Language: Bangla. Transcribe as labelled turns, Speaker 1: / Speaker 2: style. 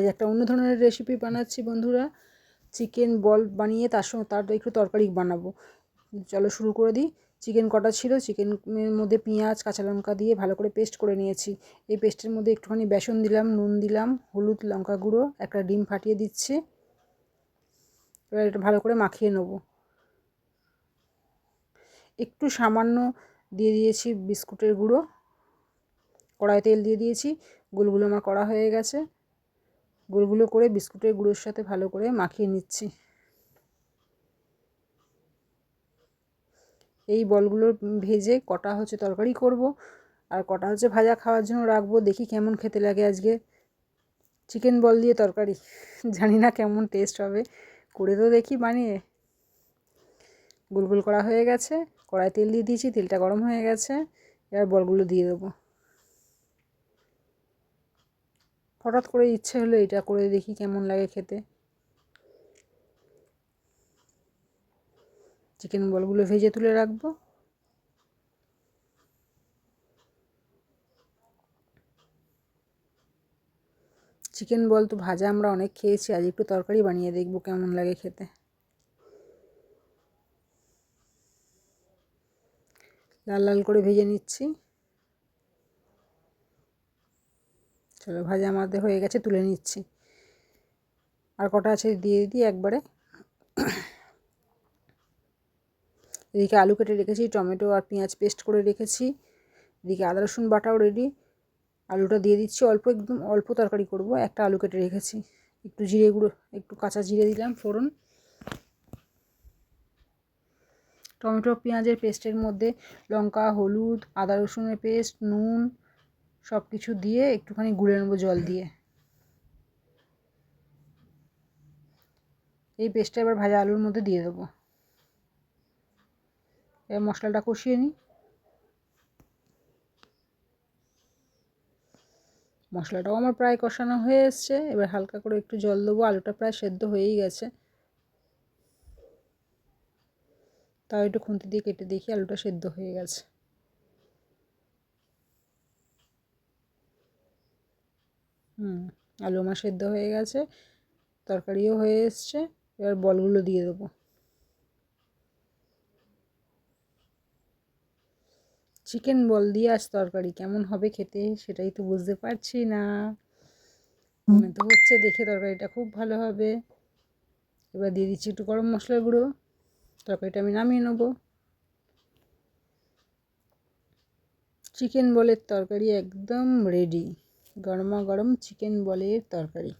Speaker 1: আজ একটা অন্য ধরনের রেসিপি বানাচ্ছি বন্ধুরা। চিকেন বল বানিয়ে তার সঙ্গে তার একটু তরকারি বানাবো। চলো শুরু করে দিই। চিকেন কটা ছিল? চিকেনের মধ্যে পেঁয়াজ, কাঁচা লঙ্কা দিয়ে ভালো করে পেস্ট করে নিয়েছি। এই পেস্টের মধ্যে একটুখানি বেসন দিলাম, নুন দিলাম, হলুদ লঙ্কা গুঁড়ো, একটা ডিম ফাটিয়ে দিচ্ছি। এবার এটা ভালো করে মাখিয়ে নেব। একটু সামান্য দিয়ে দিয়েছি বিস্কুটের গুঁড়ো। কড়াই তেল দিয়ে দিয়েছি। গোলগুলো আমার করা হয়ে গেছে। গোলগুলো করে বিস্কুটের গুঁড়োর সাথে ভালো করে মাখিয়ে নিচ্ছি। এই বলগুলো ভেজে কটা হচ্ছে তরকারি করব আর কটা হচ্ছে ভাজা খাওয়ার জন্য রাখব। দেখি কেমন খেতে লাগে আজকে। চিকেন বল দিয়ে তরকারি। জানি না কেমন টেস্ট হবে। করে তো দেখি বানিয়ে। গোল গোল করা হয়ে গেছে। কড়াই তেল দিয়ে দিয়েছি, তেলটা গরম হয়ে গেছে। এবার বলগুলো দিয়ে দেবো। হঠাৎ করে ইচ্ছে হলো এটা করে দেখি কেমন লাগে খেতে। চিকেন বলগুলো ভেজে তুলে রাখব। চিকেন বল তো ভাজা আমরা অনেক খেয়েছি, আজ একটু তরকারি বানিয়ে দেখব কেমন লাগে খেতে। লাল লাল করে ভেজে নিচ্ছি। চলো, ভাজা আমাদের হয়ে গেছে, তুলে নিচ্ছি। আর কটা আছে দিয়ে দিই একবারে। এদিকে আলু কেটে রেখেছি, টমেটো আর পেঁয়াজ পেস্ট করে রেখেছি। এদিকে আদা, রসুন বাটাও রেডি আলুটা দিয়ে দিচ্ছি, অল্প একদম অল্প তরকারি করব, একটা আলু কেটে রেখেছি। একটু জিরে গুঁড়ো, একটু কাঁচা জিরে দিলাম ফোড়ন। টমেটো, পেঁয়াজের পেস্টের মধ্যে লঙ্কা, হলুদ, আদা, রসুনের পেস্ট, নুন সব কিছু দিয়ে একটুখানি গুলে নেব জল দিয়ে। এই পেস্টটা এবার ভাজা আলুর মধ্যে দিয়ে দেবো। এবার মশলাটা কষিয়ে নিই। মশলাটাও আমার প্রায় কষানো হয়ে এসছে। এবার হালকা করে একটু জল দেবো। আলুটা প্রায় সেদ্ধ হয়েই গেছে। তাও একটু খুন্তি দিয়ে কেটে দেখি আলুটা সেদ্ধ হয়ে গেছে। হুম, আলু আমার সেদ্ধ হয়ে গেছে, তরকারিও হয়ে এসছে, এবার বলগুলো দিয়ে দেবো। চিকেন বল দিয়ে আজ তরকারি, কেমন হবে খেতে সেটাই তো বুঝতে পারছি না। মনে তো হচ্ছে দেখে তরকারিটা খুব ভালো হবে। এবার দিয়ে দিচ্ছি একটু গরম মশলার গুঁড়ো, তরকারিটা আমি নামিয়ে নেব। চিকেন বলের তরকারি একদম রেডি গরমা গরম চিকেন বলের তরকারি।